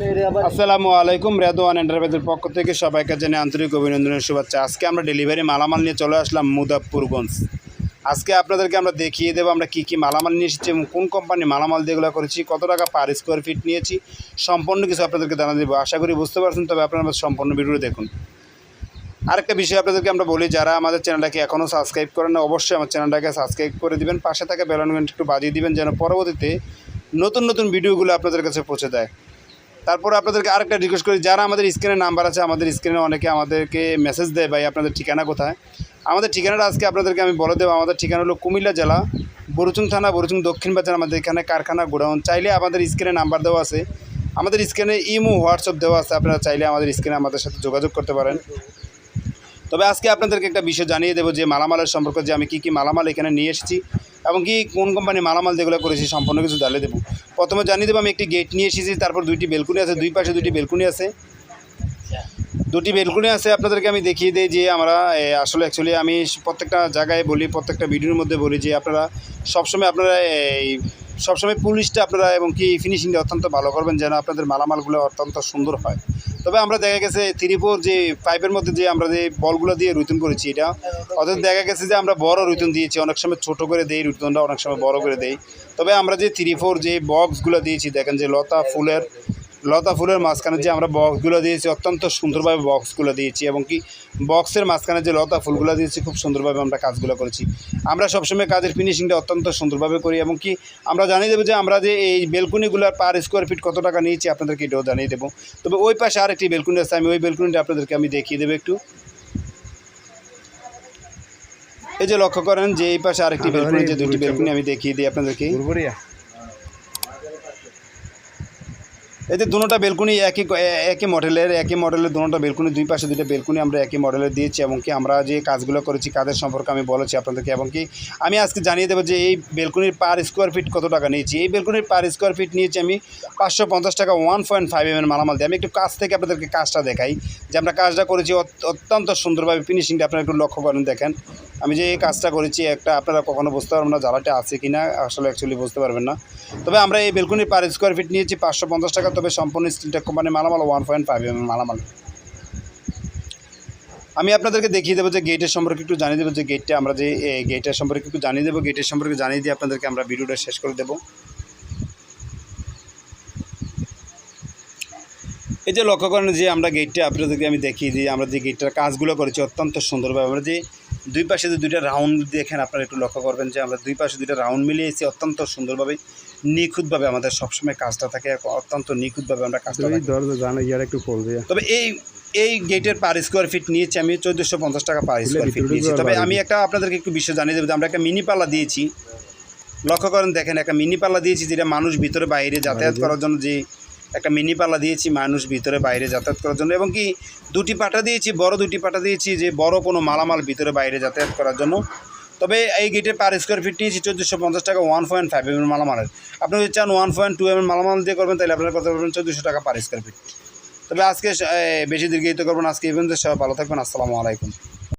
আসসালামু আলাইকুম, রেদওয়ান এন্টারপ্রাইজের পক্ষ থেকে সবাইকে জানে আন্তরিক অভিনন্দনের শুভেচ্ছা। আজকে আমরা ডেলিভারি মালামাল নিয়ে চলে আসলাম মুদাফপুরগঞ্জ আজকে আপনাদেরকে আমরা দেখিয়ে দেবো আমরা কী কী মালামাল নিয়ে এসেছি এবং কোন কোম্পানি মালামাল যেগুলো করেছি, কত টাকা পার স্কোয়ার ফিট নিয়েছি, সম্পূর্ণ কিছু আপনাদেরকে জানা দেবো। আশা করি বুঝতে পারছেন, তবে আপনারা সম্পূর্ণ ভিডিও দেখুন। আরেকটা বিষয় আপনাদেরকে আমরা বলি, যারা আমাদের চ্যানেলটাকে এখনও সাবস্ক্রাইব করেন না, অবশ্যই আমার চ্যানেলটাকে সাবস্ক্রাইব করে দিবেন। পাশে থাকা বেলানমেন্ট একটু বাজিয়ে দিবেন, যেন পরবর্তীতে নতুন নতুন ভিডিওগুলো আপনাদের কাছে পৌঁছে দেয়। তারপর আপনাদেরকে আরেকটা রিকোয়েস্ট করি, যারা আমাদের স্ক্রিনে নাম্বার আছে, আমাদের স্ক্রিনে অনেকে আমাদেরকে মেসেজ দেয়, ভাই, আপনাদের ঠিকানা কোথায়? আমাদের ঠিকানাটা আজকে আপনাদেরকে আমি বলে দেবো। আমাদের ঠিকানা হলো কুমিল্লা জেলা, বরুচুং থানা, বরুচুং দক্ষিণ বাজার, আমাদের এখানে কারখানা গোডাউন। চাইলে আমাদের স্ক্রিনে নাম্বার দেওয়া আছে। আমাদের স্ক্রিনে ইমো, হোয়াটসঅ্যাপ দেওয়া আছে। আপনারা চাইলে আমাদের স্ক্রিনে আমাদের সাথে যোগাযোগ করতে পারেন। তবে আজকে আপনাদেরকে একটা বিষয় জানিয়ে দেবো, যে মালামালের সম্পর্কে, যে আমি কী কী মালামাল এখানে নিয়ে এসেছি। এবং কি কোন কোম্পানি মালামাল যেগুলো করেছি সম্পূর্ণ কিছু জানিয়ে দেবো। প্রথমে জানিয়ে দেবো, আমি একটি গেট নিয়ে এসেছি, তারপর দুইটি বেলকুনি আছে, দুই পাশে দুইটি বেলকুনি আছে। দুটি বেলকুনি আছে, আপনাদেরকে আমি দেখিয়ে দিই যে আমরা আসলে অ্যাকচুয়ালি আমি প্রত্যেকটা জায়গায় বলি, প্রত্যেকটা ভিডিওর মধ্যে বলি যে আপনারা সবসময় আপনারা এই সবসময় পুলিশটা আপনারা এবং কি ফিনিশিংটা অত্যন্ত ভালো করবেন যেন আপনাদের মালামালগুলো অত্যন্ত সুন্দর হয়। তবে আমরা দেখা গেছে থ্রি ফোর যে পাইপের মধ্যে যে আমরা যে বলগুলো দিয়ে রুতুন করেছি এটা, অর্থাৎ দেখা গেছে যে আমরা বড় রুতুন দিয়েছি, অনেক সময় ছোট করে দেই রুতুনটা অনেক সময় বড় করে দেই। তবে আমরা যে থ্রি ফোর যে বক্সগুলো দিয়েছি, দেখেন যে লতা ফুলের লতা ফুলের মাঝখানে যে আমরা বক্সগুলো দিয়েছি অত্যন্ত সুন্দরভাবে বক্সগুলো দিয়েছি এবং কি বক্সের মাঝখানে যে লতা ফুলগুলো দিয়েছি খুব সুন্দরভাবে আমরা কাজগুলো করেছি। আমরা সবসময় কাজের ফিনিশিংটা অত্যন্ত সুন্দরভাবে করি এবং কি আমরা জানিয়ে দেবো যে আমরা যে এই বেলকুনিগুলোর পার স্কোয়ার ফিট কত টাকা নিয়েছি আপনাদেরকে এটাও জানিয়ে দেবো। তবে ওই পাশে আরেকটি বেলকুনি আছে আমি ওই বেলকুনিটা আপনাদেরকে আমি দেখিয়ে দেবো একটু। এই যে লক্ষ্য করেন যে এই পাশে আরেকটি বেলকুনি যে দুটি বেলকুনি আমি দেখিয়ে দিই আপনাদেরকে। এই যে দুটোটা বেলকুনি একই একই মডেলের একই মডেলের দুটোটা বেলকুনি, দুই পাশে দুটো বেলকুনি আমরা একই মডেলের দিয়েছি এবং কি আমরা যে কাজগুলো করেছি কাজের সম্পর্কে আমি বলেছি আপনাদেরকে এবং কি আমি আজকে জানিয়ে দেবো যে এই বেলকুনির পার স্কোয়ার ফিট কত টাকা নিয়েছি। এই বেলকুনির পার স্কোয়ার ফিট নিয়েছি আমি পাঁচশো পঞ্চাশ টাকা ওয়ান পয়েন্ট ফাইভ এম মালামাল দিই আমি একটু কাজ থেকে আপনাদেরকে কাজটা দেখাই যে আমরা কাজটা করেছি অত- অত্যন্ত সুন্দরভাবে। ফিনিশিংটা আপনারা একটু লক্ষ্য করেন, দেখেন। আমি যে এই কাজটা করেছি, একটা আপনারা কখনো বুঝতে পারবেন না জ্বালাটা আছে কি না আসলে অ্যাকচুয়ালি বুঝতে পারবেন না। তবে আমরা এই বেলকুনির পার স্কোয়ার ফিট নিয়েছি পাঁচশো পঞ্চাশ টাকা। তবে সম্পূর্ণ স্টিলটেক কোম্পানির মালামাল ওয়ান পয়েন্ট ফাইভ এম মালামাল। আমি আপনাদেরকে দেখিয়ে দেবো যে গেটের সম্পর্কে একটু জানিয়ে দেবো যে গেটটা আমরা যে গেটের সম্পর্কে একটু জানিয়ে দেবো। গেটের সম্পর্কে জানিয়ে দিয়ে আপনাদেরকে আমরা ভিডিওটা শেষ করে দেবো। এই যে লক্ষ্য করেন যে আমরা গেটটা আপনাদেরকে আমি দেখিয়ে দিই, আমরা যে গেটটার কাজগুলো করেছি অত্যন্ত সুন্দরভাবে। আমরা যে দুই পাশে যে দুইটা রাউন্ড দেখেন, আপনারা একটু লক্ষ্য করবেন যে আমরা দুই পাশে দুইটা রাউন্ড মিলিয়েছি অত্যন্ত সুন্দরভাবে। নিখুঁতভাবে আমাদের সবসময় কাজটা থাকে অত্যন্ত নিখুঁতভাবে আমরা কাজটা দরজা জানা ইয়ার একটু দিয়া। তবে এই এই গেটের পার স্কোয়ার ফিট নিয়েছি আমি চোদ্দোশো পঞ্চাশ টাকা পার স্কোয়ার ফিট নিয়েছি। তবে আমি একটা আপনাদেরকে একটু বিষয় জানিয়ে দেবো যে আমরা একটা মিনি পাল্লা দিয়েছি। লক্ষ্য করেন দেখেন একটা মিনি পাল্লা দিয়েছি যেটা মানুষ ভিতরে বাইরে যাতায়াত করার জন্য যে একটা মিনি পাল্লা দিয়েছি মানুষ ভিতরে বাইরে যাতায়াত করার জন্য। এবং কি দুটি পাটা দিয়েছি বড় দুটি পাটা দিয়েছি যে বড় কোনো মালামাল ভিতরে বাইরে যাতায়াত করার জন্য। তবে এই গেটের পার স্কোয়ার ফিটটি নিয়েছি চোদ্দোশো পঞ্চাশ টাকা ওয়ান পয়েন্ট ফাইভ এম মালামালের। আপনি যদি চান ওয়ান পয়েন্ট টু এম মালামাল দিয়ে করবেন, তাহলে আপনারা করতে পারবেন চোদ্দোশো টাকা পার স্কোয়ার ফিট তবে আজকে বেশি দীর্ঘায়িত করবেন আজকে ইভেন্টের সবাই ভালো থাকবেন, আসসালামু আলাইকুম।